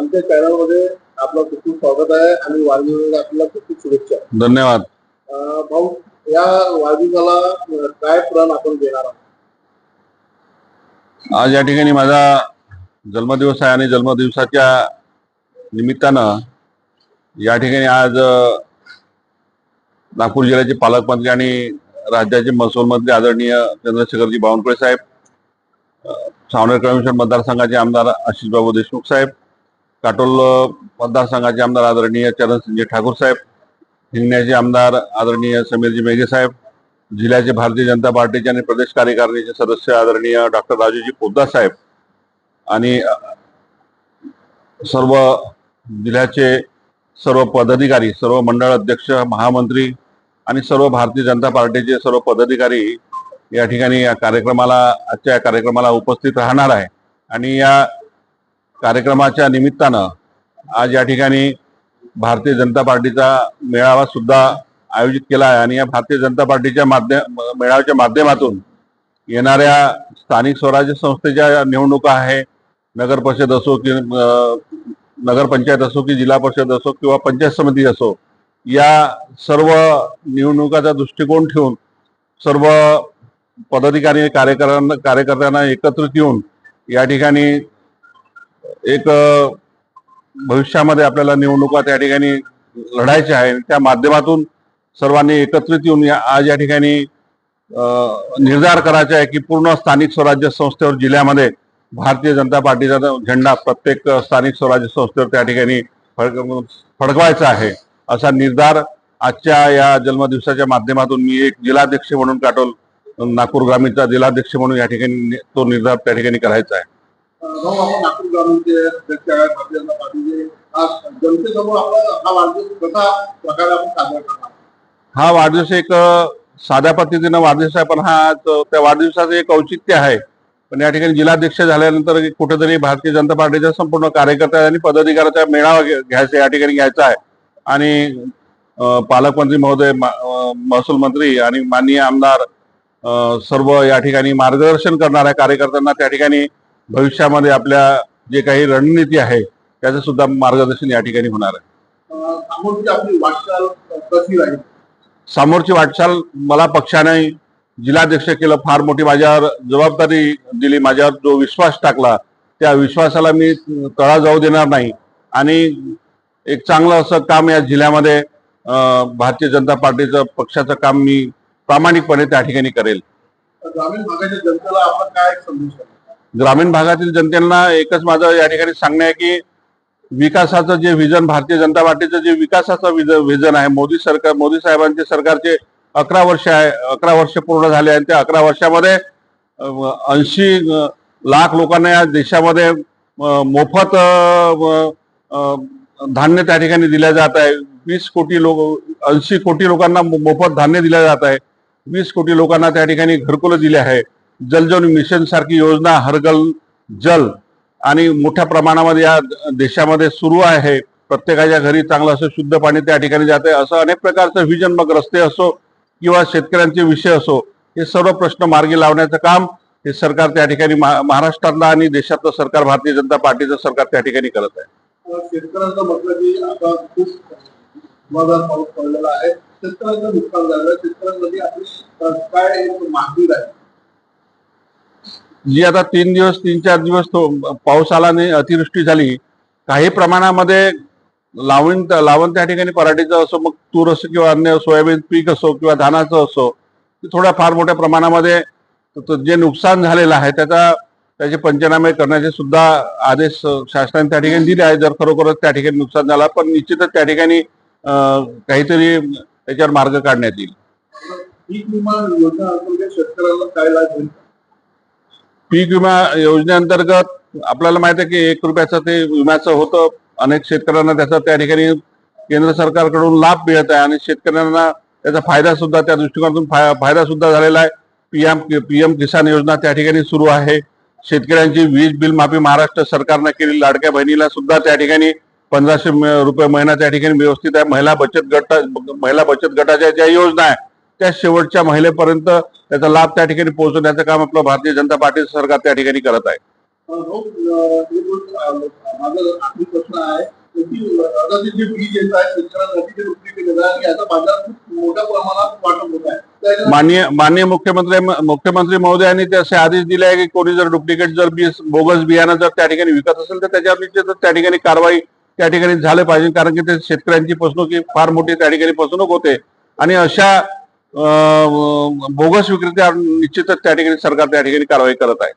आमच्या चॅनलमध्ये आपलं खूप खूप स्वागत आहे आणि वाढदिवसाला आपल्याला खूप खूप शुभेच्छा. धन्यवाद. अं, भाऊ या वाढदिवसाला अं, काय प्रण आपण देणार आहोत? आज या ठिकाणी माझा जन्मदिवस आहे आणि जन्मदिवसाच्या निमित्तानं या ठिकाणी आज अ, नागपूर जिल्ह्याचे पालकमंत्री आणि राज्याचे महसूल मंत्री आदरणीय चंद्रशेखरजी बावनकुळे साहेब अ, सावनेर कमिशन मतदारसंघाचे आमदार आशिषबाबू देशमुख साहेब काटोल मतदारसंघाचे आमदार आदरणीय चरणसिंगजी ठाकूर साहेब हिंगण्याचे आमदार आदरणीय समीरजी मेघे साहेब जिल्ह्याचे भारतीय जनता पार्टीचे आणि प्रदेश कार्यकारिणीचे सदस्य आदरणीय डॉक्टर राजूजी पोद्दार साहेब आणि सर्व जिल्ह्याचे सर्व पदाधिकारी सर्व मंडळ अध्यक्ष महामंत्री आणि सर्व भारतीय जनता पार्टीचे सर्व पदाधिकारी या ठिकाणी या कार्यक्रमाला आजच्या या कार्यक्रमाला उपस्थित राहणार आहे. आणि या कार्यक्रमाच्या निमित्तानं आज या ठिकाणी भारतीय जनता पार्टीचा मेळावा सुद्धा आयोजित केला आहे. आणि या भारतीय जनता पार्टीच्या माध्यम मेळाव्याच्या माध्यमातून येणाऱ्या स्थानिक स्वराज्य संस्थेच्या निवडणुका आहे. नगर परिषद असो की नगरपंचायत असो की जिल्हा परिषद असो किंवा पंचायत समिती असो या सर्व निवडणुकाचा दृष्टिकोन ठेवून सर्व पदाधिकारी कार्यकर्त्यांना कार्यकर्त्यांना एकत्रित येऊन या ठिकाणी एक भविष्यामध्ये आपल्याला निवडणुका त्या ठिकाणी लढायच्या आहे त्या माध्यमातून सर्वांनी एकत्रित येऊन या आज या ठिकाणी निर्धार करायचा आहे की पूर्ण स्थानिक स्वराज्य संस्थेवर जिल्ह्यामध्ये भारतीय जनता पार्टीचा झेंडा प्रत्येक स्थानिक स्वराज्य संस्थेवर त्या ठिकाणी फडक फडकवायचा आहे असा निर्धार आजच्या या जन्मदिवसाच्या माध्यमातून मी एक जिल्हाध्यक्ष म्हणून काटोल नागपूर ग्रामीणचा जिल्हाध्यक्ष म्हणून या ठिकाणी तो निर्धार त्या ठिकाणी करायचा आहे. भाऊ आपण नागपूर ग्रामीणचे अध्यक्ष भारतीय जनता पार्टीचे आज जनतेसमोर हा वाढदिवस कसा प्रकारे आपण साजरा करणार हा वाढदिवस एक साध्या पद्धतीनं वाढदिवस आहे पण हा त्या वाढदिवसाचं एक औचित्य आहे. पण या ठिकाणी जिल्हाध्यक्ष झाल्यानंतर कुठेतरी भारतीय जनता पार्टीच्या संपूर्ण कार्यकर्त्या आणि पदाधिकाऱ्याचा मेळावा घ्यायचा या ठिकाणी घ्यायचा आहे. आणि पालकमंत्री महोदय महसूल मंत्री आणि माननीय आमदार सर्व या ठिकाणी मार्गदर्शन करणाऱ्या कार्यकर्त्यांना त्या ठिकाणी भविष्यामध्ये आपल्या जे काही रणनीती आहे त्याचं सुद्धा मार्गदर्शन या ठिकाणी होणार आहे. समोरची वाटचाल मला पक्षाने जिल्हाध्यक्ष केलं फार मोठी माझ्यावर जबाबदारी दिली माझ्यावर जो विश्वास टाकला त्या विश्वासाला मी तळा जाऊ देणार नाही. आणि एक चांगलं असं काम या जिल्ह्यामध्ये भारतीय जनता पार्टीचं पक्षाचं काम मी प्रामाणिकपणे त्या ठिकाणी करेल. ग्रामीण भागाच्या जनतेला आपण काय संदेश द्याल? ग्रामीण भागातील जनतेला एकच माझं या ठिकाणी सांगणं आहे की विकासाचं जे विजन भारतीय जनता पार्टीचं जे विकासाचं विजन आहे मोदी सरकार मोदी साहेबांचे सरकारचे अकरा वर्ष आहे अकरा वर्ष पूर्ण झाले आणि त्या अकरा वर्षामध्ये ऐंशी लाख लोकांना या देशामध्ये मोफत धान्य त्या ठिकाणी दिल्या जात आहे. वीस कोटी लोक ऐंशी कोटी लोकांना मो- मोफत धान्य दिल्या जात आहे. वीस कोटी लोकांना त्या ठिकाणी घरकुलं दिले आहे. जलजीवन मिशन सारखी योजना हरगल जल आणि मोठ्या प्रमाणामध्ये या देशामध्ये सुरू आहे. प्रत्येकाच्या घरी चांगलं असं शुद्ध पाणी त्या ठिकाणी जात आहे असं अनेक प्रकारचं व्हिजन मग रस्ते असो किंवा शेतकऱ्यांचे विषय असो हे सर्व प्रश्न मार्गी लावण्याचं काम हे सरकार त्या ठिकाणी महा- महाराष्ट्रातलं आणि देशातलं सरकार भारतीय जनता पार्टीचं सरकार त्या ठिकाणी करत आहे. शेतकऱ्यांचं म्हटलं की आता खूप पाऊस पडलेला आहे. शेतकऱ्यांचं नुकसान झालं. शेतकऱ्यांमध्ये आपली काय मागणी राहील. जी आता तीन दिवस तीन चार दिवस तो पाऊस आला आणि अतिवृष्टी झाली काही प्रमाणामध्ये लावण लावण त्या ठिकाणी पराठीचं असो मग तूर असो किंवा अन्य सोयाबीन पीक असो किंवा धानाचं असो ते थोड्या फार मोठ्या प्रमाणामध्ये जे नुकसान झालेलं आहे त्याचा त्याचे पंचनामे करण्याचे सुद्धा आदेश शासनाने त्या ठिकाणी दिले आहेत. जर खरोखरच त्या ठिकाणी नुकसान झाला पण निश्चितच त्या ठिकाणी काहीतरी त्याच्यावर मार्ग काढण्यात येईल. पीक विमा योजना शेतकऱ्याला काय लाभ होईल पीक विमा योजनेअंतर्गत आपल्याला माहिती आहे की एक रुपयाचं ते विम्याचं होतं. अनेक शेतकऱ्यांना त्याचा त्या ठिकाणी केंद्र सरकारकडून लाभ मिळत आहे आणि शेतकऱ्यांना त्याचा फायदा सुद्धा त्या दृष्टिकोनातून फाय- फायदा सुद्धा झालेला आहे. पीएम पीएम किसान योजना त्या ठिकाणी सुरू आहे. शेतकऱ्यांची वीज बिल माफी महाराष्ट्र सरकारनं केली. लाडक्या बहिणीला सुद्धा त्या ठिकाणी पंधराशे म- रुपये महिना त्या ठिकाणी व्यवस्थित आहे. महिला बचत गट महिला बचत गटाच्या ज्या योजना आहे त्या शेवटच्या महिलेपर्यंत त्याचा लाभ त्या ठिकाणी पोहोचवण्याचं काम आपलं भारतीय जनता पार्टीचं सरकार त्या ठिकाणी करत आहे. त्याच्या- माननीय माननीय मुख्यमंत्री मुख्यमंत्री महोदयांनी ते असे आदेश दिले आहे की कोणी जर डुप्लिकेट जर बी बोगस बियाणं जर त्या ठिकाणी विकत असेल तर त्याच्यावर निश्चितच त्या ठिकाणी कारवाई त्या ठिकाणी झालं पाहिजे. कारण की ते शेतकऱ्यांची फसवणूक ही फार मोठी त्या ठिकाणी फसवणूक होते. आणि अशा बोगस विक्रेते निश्चितच त्या ठिकाणी सरकार त्या ठिकाणी कारवाई करत आहे.